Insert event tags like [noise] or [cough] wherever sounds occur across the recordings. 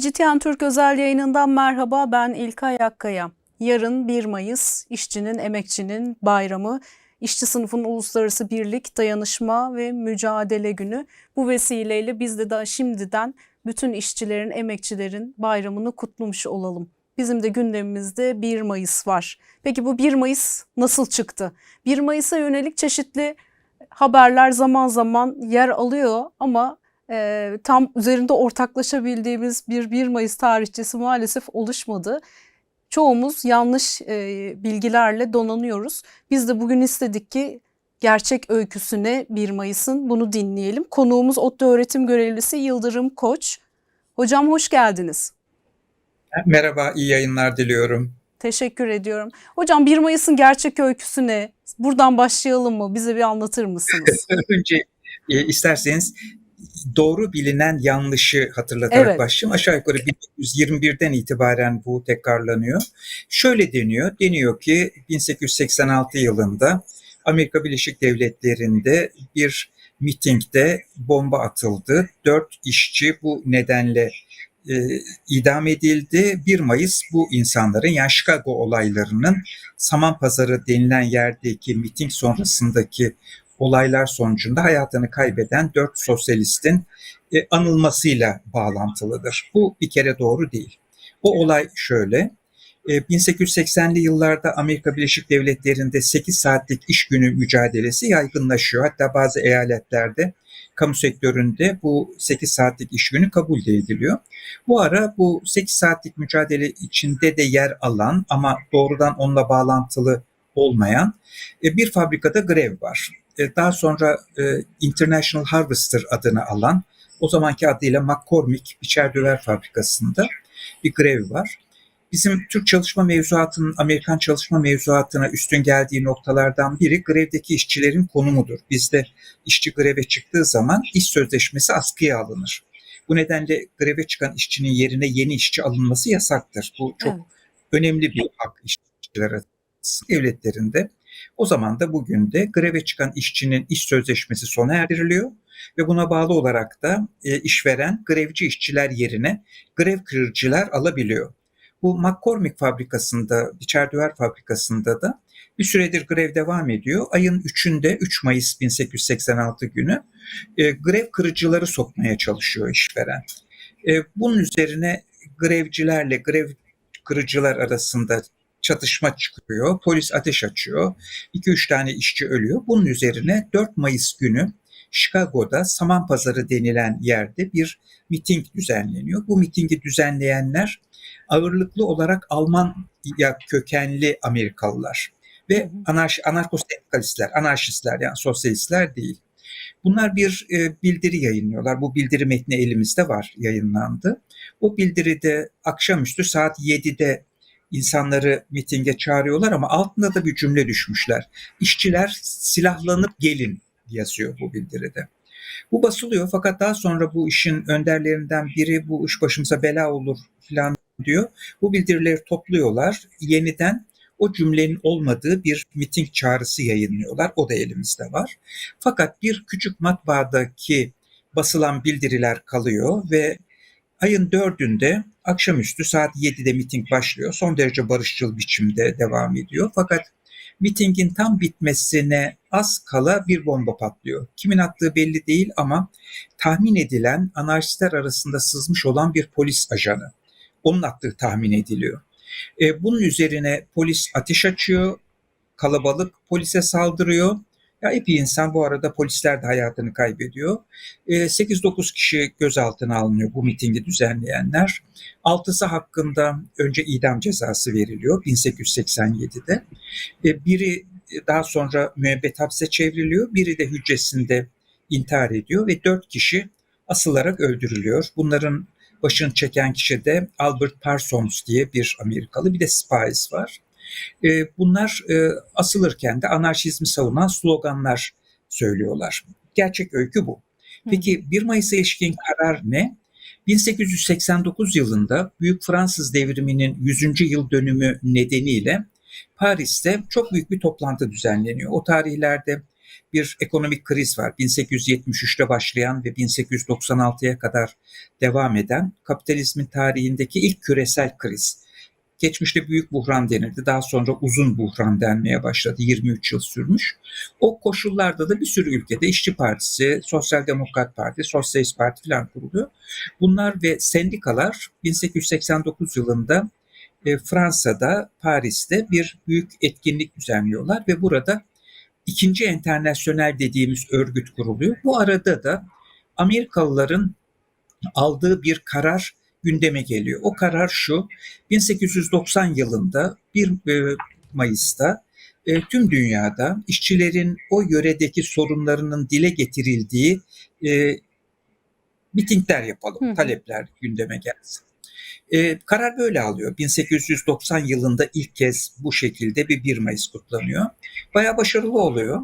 CGTN Türk özel yayınından merhaba ben İlkay Akkaya. Yarın 1 Mayıs işçinin, emekçinin bayramı. İşçi sınıfının uluslararası birlik, dayanışma ve mücadele günü. Bu vesileyle biz de daha şimdiden bütün işçilerin, emekçilerin bayramını kutlamış olalım. Bizim de gündemimizde 1 Mayıs var. Peki bu 1 Mayıs nasıl çıktı? 1 Mayıs'a yönelik çeşitli haberler zaman zaman yer alıyor ama e, tam üzerinde ortaklaşabildiğimiz bir 1 Mayıs tarihçesi maalesef oluşmadı. Çoğumuz yanlış e, bilgilerle donanıyoruz. Biz de bugün istedik ki gerçek öyküsüne 1 Mayıs'ın bunu dinleyelim. Konuğumuz ODTÜ öğretim görevlisi Yıldırım Koç. Hocam hoş geldiniz. Merhaba, iyi yayınlar diliyorum. Teşekkür ediyorum. Hocam 1 Mayıs'ın gerçek öyküsü ne? Buradan başlayalım mı? Bize bir anlatır mısınız? [laughs] Önce e, isterseniz doğru bilinen yanlışı hatırlatarak Evet. başlayayım. Aşağı yukarı 1921'den itibaren bu tekrarlanıyor. Şöyle deniyor, deniyor ki 1886 yılında Amerika Birleşik Devletleri'nde bir mitingde bomba atıldı. Dört işçi bu nedenle e, idam edildi. 1 Mayıs bu insanların yani Chicago olaylarının Saman Pazarı denilen yerdeki miting sonrasındaki olaylar sonucunda hayatını kaybeden dört sosyalistin e, anılmasıyla bağlantılıdır. Bu bir kere doğru değil. O olay şöyle. e, 1880'li yıllarda Amerika Birleşik Devletleri'nde 8 saatlik iş günü mücadelesi yaygınlaşıyor. Hatta bazı eyaletlerde kamu sektöründe bu 8 saatlik iş günü kabul ediliyor. Bu ara bu 8 saatlik mücadele içinde de yer alan ama doğrudan onunla bağlantılı olmayan e, bir fabrikada grev var. E, Daha sonra e, International Harvester adını alan o zamanki adıyla McCormick biçer döver fabrikasında bir grev var. Bizim Türk çalışma mevzuatının Amerikan çalışma mevzuatına üstün geldiği noktalardan biri grevdeki işçilerin konumudur. Bizde işçi greve çıktığı zaman iş sözleşmesi askıya alınır. Bu nedenle greve çıkan işçinin yerine yeni işçi alınması yasaktır. Bu çok Evet. önemli bir hak işçiler devletlerinde. O zaman da bugün de greve çıkan işçinin iş sözleşmesi sona erdiriliyor ve buna bağlı olarak da e, işveren grevci işçiler yerine grev kırıcılar alabiliyor. Bu McCormick fabrikasında, biçer döver fabrikasında da bir süredir grev devam ediyor. Ayın 3'ünde 3 Mayıs 1886 günü e, grev kırıcıları sokmaya çalışıyor işveren. E, bunun üzerine grevcilerle grev kırıcılar arasında çatışma çıkıyor. Polis ateş açıyor. 2-3 tane işçi ölüyor. Bunun üzerine 4 Mayıs günü Chicago'da Saman Pazarı denilen yerde bir miting düzenleniyor. Bu mitingi düzenleyenler ağırlıklı olarak Alman ya kökenli Amerikalılar ve anarş anarko-sendikalistler, anarşistler yani sosyalistler değil. Bunlar bir e, bildiri yayınlıyorlar. Bu bildiri metni elimizde var, yayınlandı. O bildiride akşamüstü saat 7'de insanları mitinge çağırıyorlar ama altında da bir cümle düşmüşler. İşçiler silahlanıp gelin yazıyor bu bildiride. Bu basılıyor fakat daha sonra bu işin önderlerinden biri bu iş başımıza bela olur falan diyor. Bu bildirileri topluyorlar. Yeniden o cümlenin olmadığı bir miting çağrısı yayınlıyorlar. O da elimizde var. Fakat bir küçük matbaadaki basılan bildiriler kalıyor ve ayın dördünde akşamüstü saat 7'de miting başlıyor. Son derece barışçıl biçimde devam ediyor. Fakat mitingin tam bitmesine az kala bir bomba patlıyor. Kimin attığı belli değil ama tahmin edilen anarşistler arasında sızmış olan bir polis ajanı. Onun attığı tahmin ediliyor. E, bunun üzerine polis ateş açıyor. Kalabalık polise saldırıyor. Ya epey insan bu arada polisler de hayatını kaybediyor. E, 8-9 kişi gözaltına alınıyor bu mitingi düzenleyenler. Altısı hakkında önce idam cezası veriliyor 1887'de. E, biri daha sonra müebbet hapse çevriliyor. Biri de hücresinde intihar ediyor ve dört kişi asılarak öldürülüyor. Bunların başını çeken kişi de Albert Parsons diye bir Amerikalı bir de Spies var. E, bunlar e, asılırken de anarşizmi savunan sloganlar söylüyorlar. Gerçek öykü bu. Peki 1 Mayıs'a ilişkin karar ne? 1889 yılında Büyük Fransız Devrimi'nin 100. yıl dönümü nedeniyle Paris'te çok büyük bir toplantı düzenleniyor. O tarihlerde bir ekonomik kriz var. 1873'te başlayan ve 1896'ya kadar devam eden kapitalizmin tarihindeki ilk küresel kriz. Geçmişte büyük buhran denildi. Daha sonra uzun buhran denmeye başladı. 23 yıl sürmüş. O koşullarda da bir sürü ülkede İşçi Partisi, Sosyal Demokrat Parti, Sosyalist Parti falan kuruluyor. Bunlar ve sendikalar 1889 yılında e, Fransa'da, Paris'te bir büyük etkinlik düzenliyorlar ve burada ikinci enternasyonel dediğimiz örgüt kuruluyor. Bu arada da Amerikalıların aldığı bir karar gündeme geliyor. O karar şu, 1890 yılında 1 Mayıs'ta e, tüm dünyada işçilerin o yöredeki sorunlarının dile getirildiği e, mitingler yapalım, Hı talepler gündeme gelsin. E, karar böyle alıyor. 1890 yılında ilk kez bu şekilde bir 1 Mayıs kutlanıyor. Bayağı başarılı oluyor.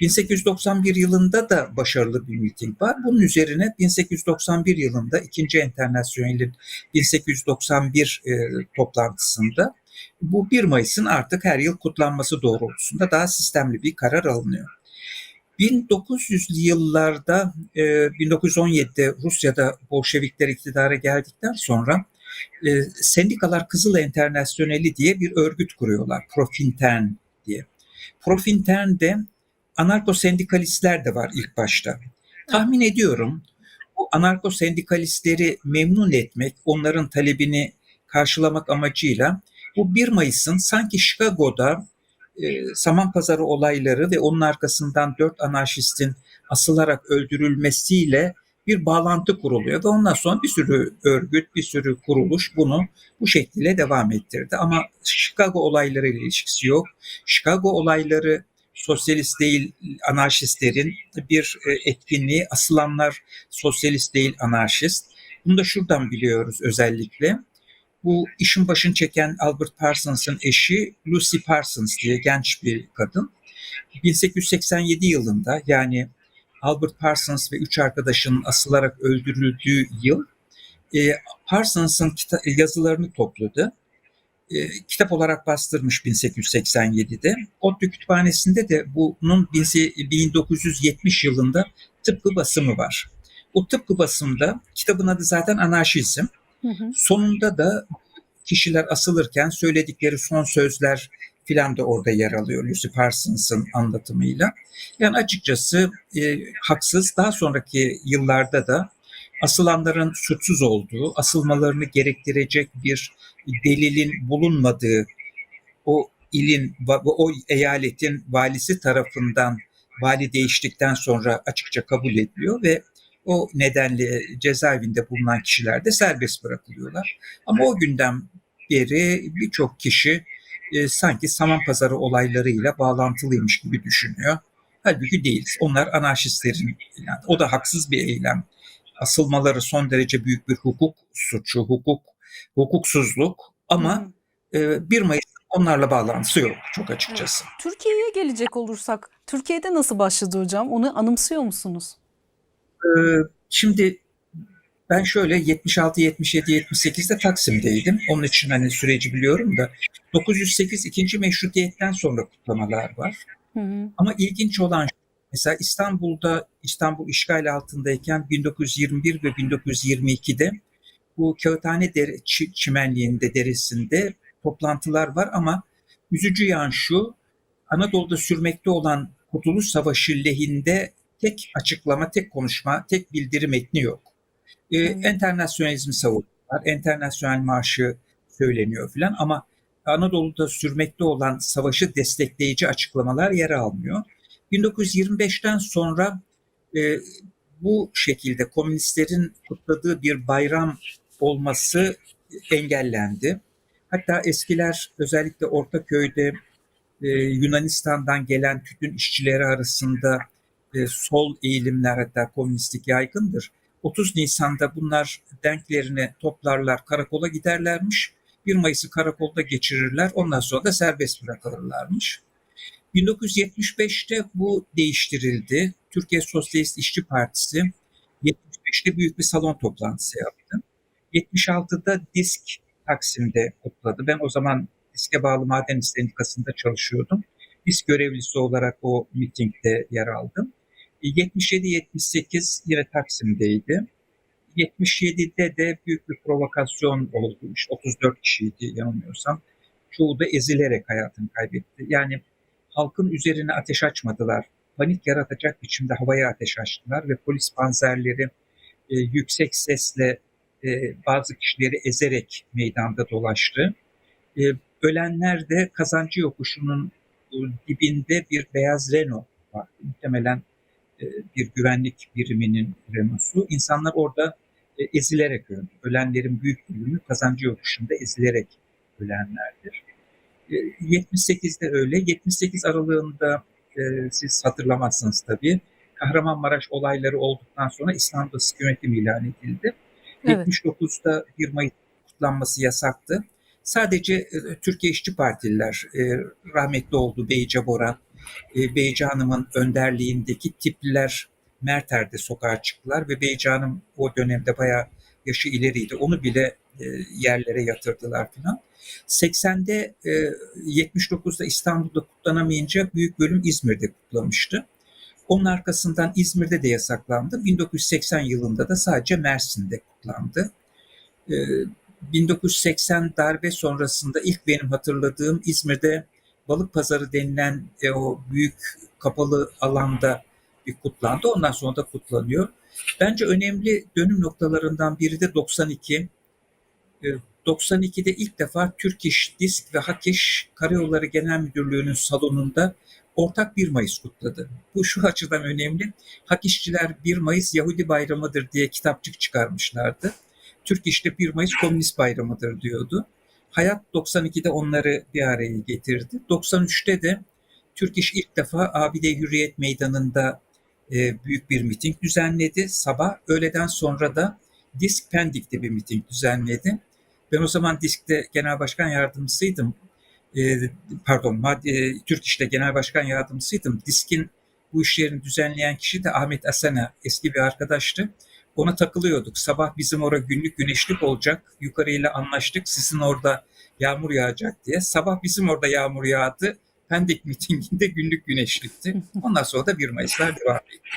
1891 yılında da başarılı bir miting var. Bunun üzerine 1891 yılında 2. Enternasyonel'in 1891 e, toplantısında bu 1 Mayıs'ın artık her yıl kutlanması doğrultusunda daha sistemli bir karar alınıyor. 1900'lü yıllarda e, 1917'de Rusya'da Bolşevikler iktidara geldikten sonra e, sendikalar Kızıl Enternasyoneli diye bir örgüt kuruyorlar. Profintern diye. Profintern'de anarko sendikalistler de var ilk başta. Tahmin ediyorum bu anarko sendikalistleri memnun etmek, onların talebini karşılamak amacıyla bu 1 Mayıs'ın sanki Chicago'da e, saman pazarı olayları ve onun arkasından dört anarşistin asılarak öldürülmesiyle bir bağlantı kuruluyor ve ondan sonra bir sürü örgüt, bir sürü kuruluş bunu bu şekilde devam ettirdi. Ama Chicago olayları ilişkisi yok. Chicago olayları sosyalist değil anarşistlerin bir e, etkinliği. Asılanlar sosyalist değil anarşist. Bunu da şuradan biliyoruz özellikle. Bu işin başını çeken Albert Parsons'ın eşi Lucy Parsons diye genç bir kadın. 1887 yılında yani Albert Parsons ve üç arkadaşının asılarak öldürüldüğü yıl e, Parsons'ın yazılarını topladı. E, kitap olarak bastırmış 1887'de. ODTÜ kütüphanesinde de bunun 1970 yılında tıpkı basımı var. O tıpkı basımda kitabın adı zaten Anarşizm. Hı hı. Sonunda da kişiler asılırken söyledikleri son sözler filan da orada yer alıyor Lucy Parsons'ın anlatımıyla. Yani açıkçası e, haksız. Daha sonraki yıllarda da asılanların suçsuz olduğu, asılmalarını gerektirecek bir delilin bulunmadığı o ilin, o eyaletin valisi tarafından vali değiştikten sonra açıkça kabul ediliyor ve o nedenle cezaevinde bulunan kişiler de serbest bırakılıyorlar. Ama o günden beri birçok kişi e, sanki saman pazarı olaylarıyla bağlantılıymış gibi düşünüyor. Halbuki değil. Onlar anarşistlerin, yani o da haksız bir eylem. Asılmaları son derece büyük bir hukuk suçu, hukuk hukuksuzluk ama e, 1 Mayıs onlarla bağlantısı yok çok açıkçası. Türkiye'ye gelecek olursak, Türkiye'de nasıl başladı hocam? Onu anımsıyor musunuz? Ee, şimdi ben şöyle 76, 77, 78'de Taksim'deydim. Onun için hani süreci biliyorum da 908 ikinci meşrutiyetten sonra kutlamalar var. Hı hı. Ama ilginç olan mesela İstanbul'da İstanbul işgal altındayken 1921 ve 1922'de bu Kağıthane dere, Çi- çimenliğinde deresinde toplantılar var ama üzücü yan şu Anadolu'da sürmekte olan Kurtuluş Savaşı lehinde tek açıklama, tek konuşma, tek bildiri metni yok. E, Hmm. Enternasyonalizmi savunuyorlar, enternasyonel marşı söyleniyor filan ama Anadolu'da sürmekte olan savaşı destekleyici açıklamalar yer almıyor. 1925'ten sonra e, bu şekilde komünistlerin kutladığı bir bayram olması engellendi. Hatta eskiler özellikle Ortaköy'de e, Yunanistan'dan gelen tütün işçileri arasında e, sol eğilimler hatta komünistlik yaygındır. 30 Nisan'da bunlar denklerini toplarlar, karakola giderlermiş. 1 Mayıs'ı karakolda geçirirler, ondan sonra da serbest bırakılırlarmış. 1975'te bu değiştirildi. Türkiye Sosyalist İşçi Partisi 75'te büyük bir salon toplantısı yaptı. 76'da DISK Taksim'de kutladı. Ben o zaman DISK'e bağlı Maden İş Sendikası'nda çalışıyordum. DİSK görevlisi olarak o mitingde yer aldım. 77-78 yine Taksim'deydi. 77'de de büyük bir provokasyon oldu. İşte 34 kişiydi yanılmıyorsam. Çoğu da ezilerek hayatını kaybetti. Yani halkın üzerine ateş açmadılar. Panik yaratacak biçimde havaya ateş açtılar ve polis panzerleri e, yüksek sesle e, bazı kişileri ezerek meydanda dolaştı. E, ölenler de kazancı yokuşunun e, dibinde bir beyaz Renault var. Muhtemelen e, bir güvenlik biriminin Renault'su. İnsanlar orada e, ezilerek öldü. Ölenlerin büyük bölümü kazancı yokuşunda ezilerek ölenlerdir. E, 78'de öyle. 78 aralığında e, siz hatırlamazsınız tabii. Kahramanmaraş olayları olduktan sonra İstanbul'da sık yönetim ilan edildi. Evet. 79'da 1 Mayıs kutlanması yasaktı. Sadece e, Türkiye İşçi Partililer, e, rahmetli oldu Beyce Boran, e, Beyce Hanım'ın önderliğindeki tipliler Merter'de sokağa çıktılar ve Beyce Hanım o dönemde bayağı yaşı ileriydi. Onu bile e, yerlere yatırdılar falan. 80'de e, 79'da İstanbul'da kutlanamayınca büyük bölüm İzmir'de kutlamıştı. Onun arkasından İzmir'de de yasaklandı. 1980 yılında da sadece Mersin'de kutlandı. E, 1980 darbe sonrasında ilk benim hatırladığım İzmir'de Balık Pazarı denilen e, o büyük kapalı alanda bir kutlandı. Ondan sonra da kutlanıyor. Bence önemli dönüm noktalarından biri de 92. E, 92'de ilk defa Türk İş, Disk ve Hakeş Karayolları Genel Müdürlüğü'nün salonunda ortak 1 Mayıs kutladı. Bu şu açıdan önemli. Hak İşçiler 1 Mayıs Yahudi bayramıdır diye kitapçık çıkarmışlardı. Türk İş'te 1 Mayıs Komünist bayramıdır diyordu. Hayat 92'de onları bir araya getirdi. 93'te de Türk İş ilk defa Abide Hürriyet Meydanı'nda e, büyük bir miting düzenledi. Sabah öğleden sonra da Disk Pendik'te bir miting düzenledi. Ben o zaman Disk'te genel başkan yardımcısıydım. E, pardon, e, Türk İş'te genel başkan yardımcısıydım. Disk'in bu işlerini düzenleyen kişi de Ahmet Asena, eski bir arkadaştı. Ona takılıyorduk. Sabah bizim orada günlük güneşlik olacak. Yukarıyla anlaştık. Sizin orada yağmur yağacak diye. Sabah bizim orada yağmur yağdı. Pendik mitinginde günlük güneşlikti. Ondan sonra da 1 Mayıs'lar devam etti.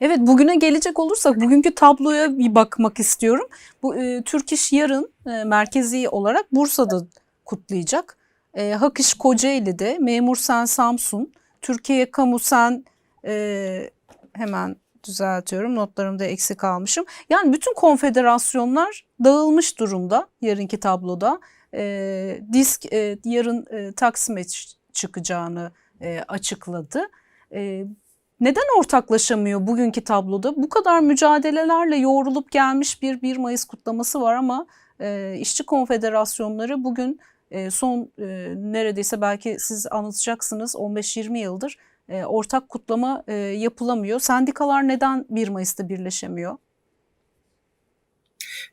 Evet bugüne gelecek olursak bugünkü tabloya bir bakmak istiyorum. Bu e, Türk İş yarın e, merkezi olarak Bursa'da kutlayacak. E, Hak İş Kocaeli'de, Memur Sen Samsun, Türkiye Kamu Sen e, hemen düzeltiyorum notlarımda eksik almışım. Yani bütün konfederasyonlar dağılmış durumda yarınki tabloda. E, disk e, yarın e, Taksim'e çıkacağını e, açıkladı. E, neden ortaklaşamıyor bugünkü tabloda? Bu kadar mücadelelerle yoğrulup gelmiş bir 1 Mayıs kutlaması var ama e, işçi konfederasyonları bugün son e, neredeyse belki siz anlatacaksınız 15-20 yıldır e, ortak kutlama e, yapılamıyor. Sendikalar neden 1 Mayıs'ta birleşemiyor?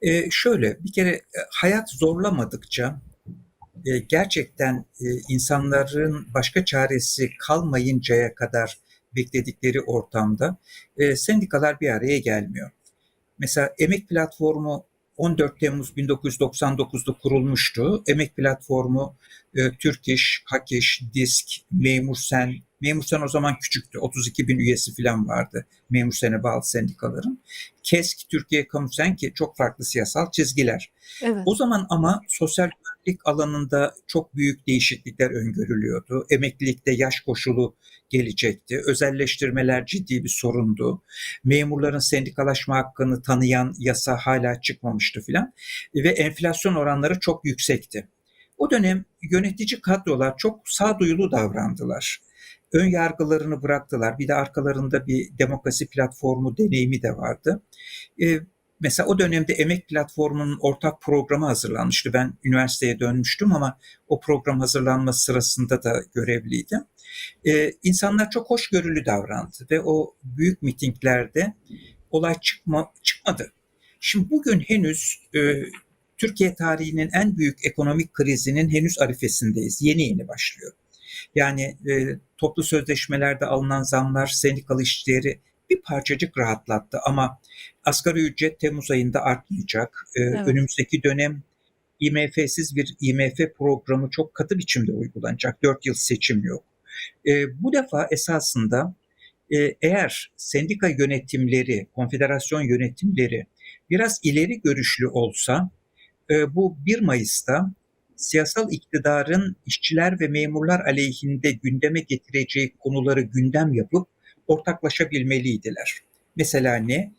E, şöyle bir kere hayat zorlamadıkça e, gerçekten e, insanların başka çaresi kalmayıncaya kadar bekledikleri ortamda e, sendikalar bir araya gelmiyor. Mesela Emek Platformu 14 Temmuz 1999'da kurulmuştu. Emek Platformu e, Türk İş, Hak İş, Disk, Memur Sen, Memur Sen o zaman küçüktü. 32 bin üyesi falan vardı Memur Sen'e bağlı sendikaların. KESK, Türkiye Kamu Sen ki çok farklı siyasal çizgiler. Evet. O zaman ama sosyal güvenlik alanında çok büyük değişiklikler öngörülüyordu. Emeklilikte yaş koşulu gelecekti. Özelleştirmeler ciddi bir sorundu. Memurların sendikalaşma hakkını tanıyan yasa hala çıkmamıştı filan. Ve enflasyon oranları çok yüksekti. O dönem yönetici kadrolar çok sağduyulu davrandılar. Ön yargılarını bıraktılar. Bir de arkalarında bir demokrasi platformu deneyimi de vardı. Mesela o dönemde Emek Platformu'nun ortak programı hazırlanmıştı. Ben üniversiteye dönmüştüm ama o program hazırlanması sırasında da görevliydim. Ee, insanlar çok hoşgörülü davrandı ve o büyük mitinglerde olay çıkma, çıkmadı. Şimdi bugün henüz e, Türkiye tarihinin en büyük ekonomik krizinin henüz arifesindeyiz. Yeni yeni başlıyor. Yani e, toplu sözleşmelerde alınan zamlar sendikalı işçileri bir parçacık rahatlattı ama asgari ücret Temmuz ayında artmayacak. E, Evet. Önümüzdeki dönem IMF'siz bir IMF programı çok katı biçimde uygulanacak. 4 yıl seçim yok. E, bu defa esasında e, eğer sendika yönetimleri, konfederasyon yönetimleri biraz ileri görüşlü olsa e, bu 1 Mayıs'ta siyasal iktidarın işçiler ve memurlar aleyhinde gündeme getireceği konuları gündem yapıp ortaklaşabilmeliydiler. Mesela ne?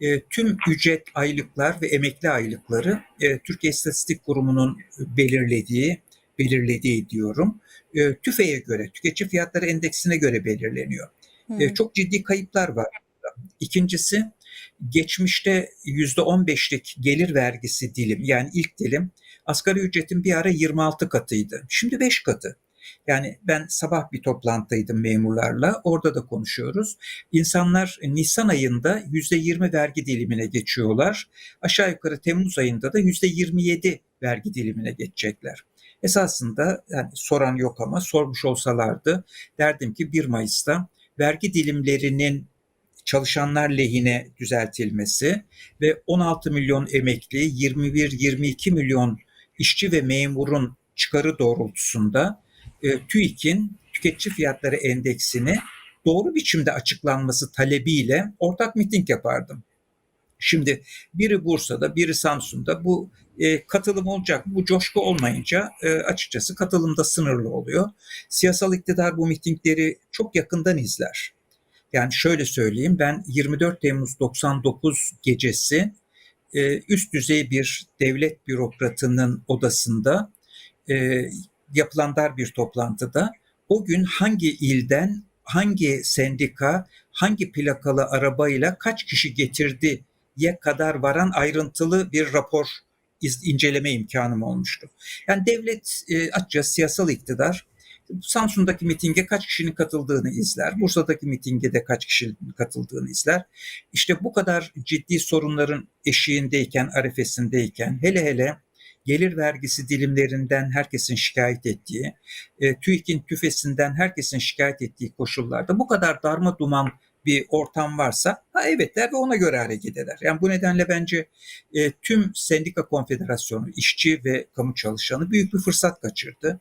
E, tüm ücret aylıklar ve emekli aylıkları e, Türkiye İstatistik Kurumu'nun belirlediği, belirlediği diyorum, e, TÜFE'ye göre, tüketici fiyatları endeksine göre belirleniyor. Hı. E, çok ciddi kayıplar var. İkincisi, geçmişte %15'lik gelir vergisi dilim, yani ilk dilim asgari ücretin bir ara 26 katıydı. Şimdi 5 katı. Yani ben sabah bir toplantıdaydım memurlarla. Orada da konuşuyoruz. İnsanlar Nisan ayında %20 vergi dilimine geçiyorlar. Aşağı yukarı Temmuz ayında da %27 vergi dilimine geçecekler. Esasında yani soran yok ama sormuş olsalardı derdim ki 1 Mayıs'ta vergi dilimlerinin çalışanlar lehine düzeltilmesi ve 16 milyon emekli, 21-22 milyon işçi ve memurun çıkarı doğrultusunda e, TÜİK'in tüketici fiyatları endeksini doğru biçimde açıklanması talebiyle ortak miting yapardım. Şimdi biri Bursa'da, biri Samsun'da bu e, katılım olacak. Bu coşku olmayınca e, açıkçası katılımda sınırlı oluyor. Siyasal iktidar bu mitingleri çok yakından izler. Yani şöyle söyleyeyim ben 24 Temmuz 99 gecesi e, üst düzey bir devlet bürokratının odasında e, yapılan dar bir toplantıda o gün hangi ilden hangi sendika hangi plakalı arabayla kaç kişi getirdi ye kadar varan ayrıntılı bir rapor inceleme imkanım olmuştu. Yani devlet e, açıkçası siyasal iktidar Samsun'daki mitinge kaç kişinin katıldığını izler. Bursa'daki mitinge de kaç kişinin katıldığını izler. İşte bu kadar ciddi sorunların eşiğindeyken, arefesindeyken hele hele gelir vergisi dilimlerinden herkesin şikayet ettiği, e, TÜİK'in tüfesinden herkesin şikayet ettiği koşullarda bu kadar darma duman bir ortam varsa ha evet der ve ona göre hareket eder. Yani bu nedenle bence e, tüm sendika konfederasyonu, işçi ve kamu çalışanı büyük bir fırsat kaçırdı.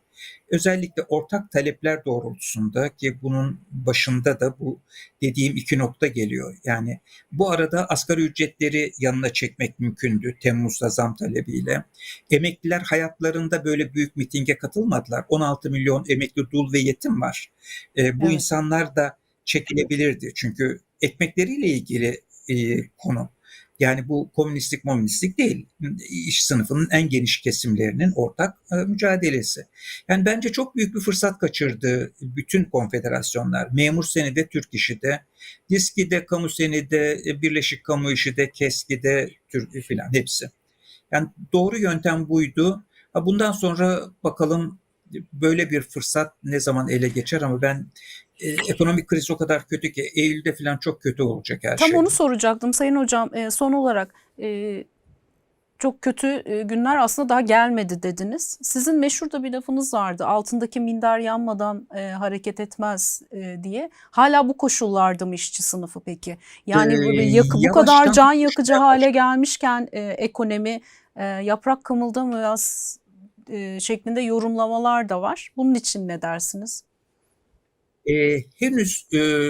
Özellikle ortak talepler doğrultusunda ki bunun başında da bu dediğim iki nokta geliyor. Yani bu arada asgari ücretleri yanına çekmek mümkündü Temmuz'da zam talebiyle. Emekliler hayatlarında böyle büyük mitinge katılmadılar. 16 milyon emekli dul ve yetim var. E, bu Evet. insanlar da çekilebilirdi. Çünkü ekmekleriyle ilgili e, konu. Yani bu komünistlik momünistlik değil. İş sınıfının en geniş kesimlerinin ortak e, mücadelesi. Yani bence çok büyük bir fırsat kaçırdı bütün konfederasyonlar. Memur Seni de Türk İşi de, Diski'de, Kamu Seni'de, e, Birleşik Kamu İşi de, KESKİ'de, Türk filan hepsi. Yani doğru yöntem buydu. Bundan sonra bakalım böyle bir fırsat ne zaman ele geçer ama ben e, ekonomik kriz o kadar kötü ki Eylül'de falan çok kötü olacak her Tam şey. onu soracaktım Sayın Hocam. E, son olarak e, çok kötü e, günler aslında daha gelmedi dediniz. Sizin meşhur da bir lafınız vardı. Altındaki minder yanmadan e, hareket etmez e, diye. Hala bu koşullarda mı işçi sınıfı peki? Yani Ee, böyle yakı, bu kadar can yakıcı yavaş- hale gelmişken e, ekonomi e, yaprak kımıldamıyor e, şeklinde yorumlamalar da var. Bunun için ne dersiniz? E, henüz e,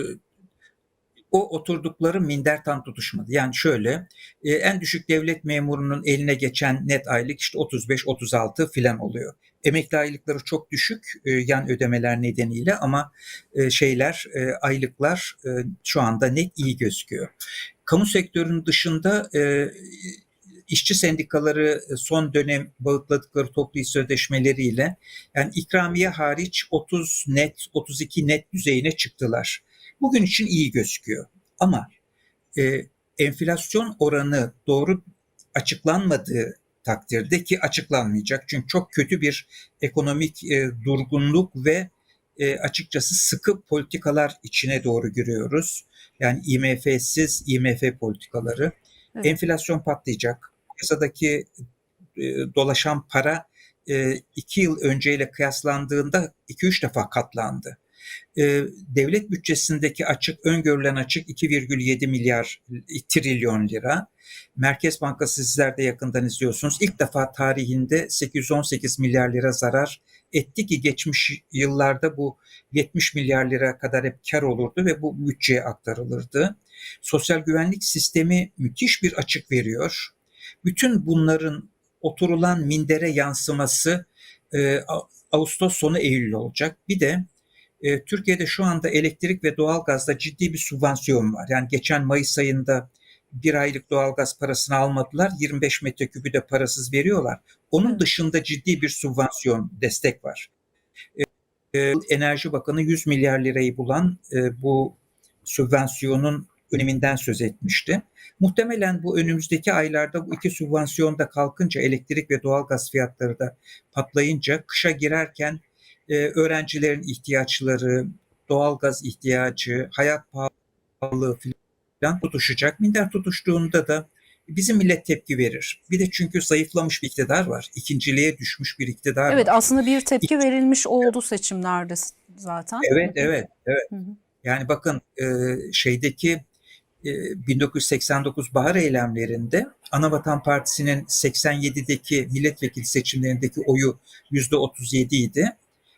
o oturdukları minder tam tutuşmadı. Yani şöyle e, en düşük devlet memurunun eline geçen net aylık işte 35-36 filan oluyor. Emekli aylıkları çok düşük e, yan ödemeler nedeniyle ama e, şeyler e, aylıklar e, şu anda net iyi gözüküyor. Kamu sektörünün dışında e, işçi sendikaları son dönem bağıtladıkları toplu iş sözleşmeleriyle yani ikramiye hariç 30 net, 32 net düzeyine çıktılar. Bugün için iyi gözüküyor. Ama e, enflasyon oranı doğru açıklanmadığı takdirde ki açıklanmayacak. Çünkü çok kötü bir ekonomik e, durgunluk ve e, açıkçası sıkı politikalar içine doğru giriyoruz. Yani IMF'siz IMF politikaları. Evet. Enflasyon patlayacak. Piyasadaki e, dolaşan para e, iki yıl önceyle kıyaslandığında 2-3 defa katlandı. E, devlet bütçesindeki açık, öngörülen açık 2,7 milyar trilyon lira. Merkez Bankası sizler de yakından izliyorsunuz. İlk defa tarihinde 818 milyar lira zarar etti ki geçmiş yıllarda bu 70 milyar lira kadar hep kar olurdu ve bu bütçeye aktarılırdı. Sosyal güvenlik sistemi müthiş bir açık veriyor. Bütün bunların oturulan mindere yansıması e, Ağustos sonu Eylül olacak. Bir de e, Türkiye'de şu anda elektrik ve doğalgazda ciddi bir subvansiyon var. Yani geçen Mayıs ayında bir aylık doğalgaz parasını almadılar. 25 metreküpü de parasız veriyorlar. Onun dışında ciddi bir subvansiyon destek var. E, Enerji Bakanı 100 milyar lirayı bulan e, bu sübvansiyonun öneminden söz etmişti. Muhtemelen bu önümüzdeki aylarda bu iki sübvansiyon da kalkınca elektrik ve doğalgaz fiyatları da patlayınca kışa girerken e, öğrencilerin ihtiyaçları, doğalgaz ihtiyacı, hayat pahalılığı filan tutuşacak. Minder tutuştuğunda da bizim millet tepki verir. Bir de çünkü zayıflamış bir iktidar var. İkinciliğe düşmüş bir iktidar Evet var. aslında bir tepki verilmiş oldu seçimlerde zaten. Evet, evet, evet. Hı hı. Yani bakın e, şeydeki 1989 bahar eylemlerinde Anavatan Partisi'nin 87'deki milletvekili seçimlerindeki oyu %37 idi.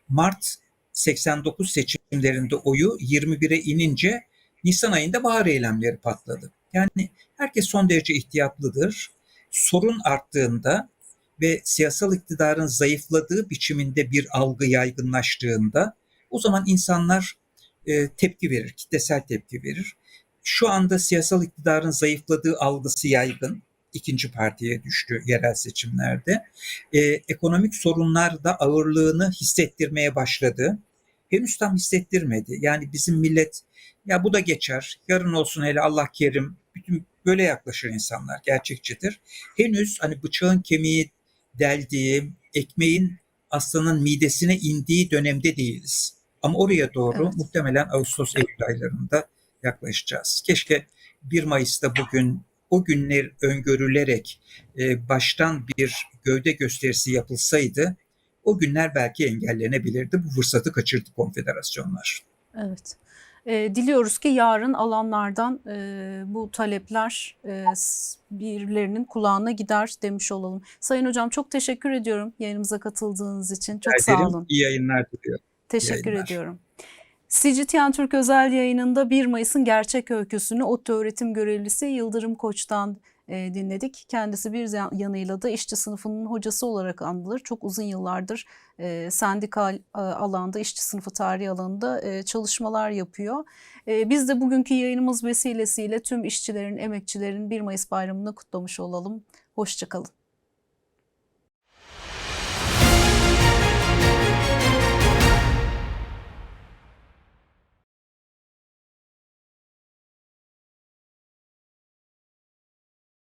Mart 89 seçimlerinde oyu 21'e inince Nisan ayında bahar eylemleri patladı. Yani herkes son derece ihtiyatlıdır. Sorun arttığında ve siyasal iktidarın zayıfladığı biçiminde bir algı yaygınlaştığında o zaman insanlar e, tepki verir, kitlesel tepki verir. Şu anda siyasal iktidarın zayıfladığı algısı yaygın. İkinci partiye düştü yerel seçimlerde. E, ekonomik sorunlar da ağırlığını hissettirmeye başladı. Henüz tam hissettirmedi. Yani bizim millet ya bu da geçer, yarın olsun hele Allah kerim. Bütün böyle yaklaşır insanlar, gerçekçidir. Henüz hani bıçağın kemiği deldiği, ekmeğin aslanın midesine indiği dönemde değiliz. Ama oraya doğru Evet. muhtemelen Ağustos Eylül aylarında yaklaşacağız. Keşke 1 Mayıs'ta bugün o günler öngörülerek e, baştan bir gövde gösterisi yapılsaydı o günler belki engellenebilirdi. Bu fırsatı kaçırdı konfederasyonlar. Evet. E, diliyoruz ki yarın alanlardan e, bu talepler e, birilerinin kulağına gider demiş olalım. Sayın Hocam çok teşekkür ediyorum yayınımıza katıldığınız için. Çok Rica sağ ederim. olun. İyi yayınlar diliyorum. Teşekkür yayınlar. ediyorum. CGTN Türk özel yayınında 1 Mayıs'ın gerçek öyküsünü ODTÜ öğretim görevlisi Yıldırım Koç'tan e, dinledik. Kendisi bir yan- yanıyla da işçi sınıfının hocası olarak anılır. Çok uzun yıllardır e, sendikal e, alanda, işçi sınıfı tarihi alanında çalışmalar yapıyor. Biz de bugünkü yayınımız vesilesiyle tüm işçilerin, emekçilerin 1 Mayıs bayramını kutlamış olalım. Hoşçakalın.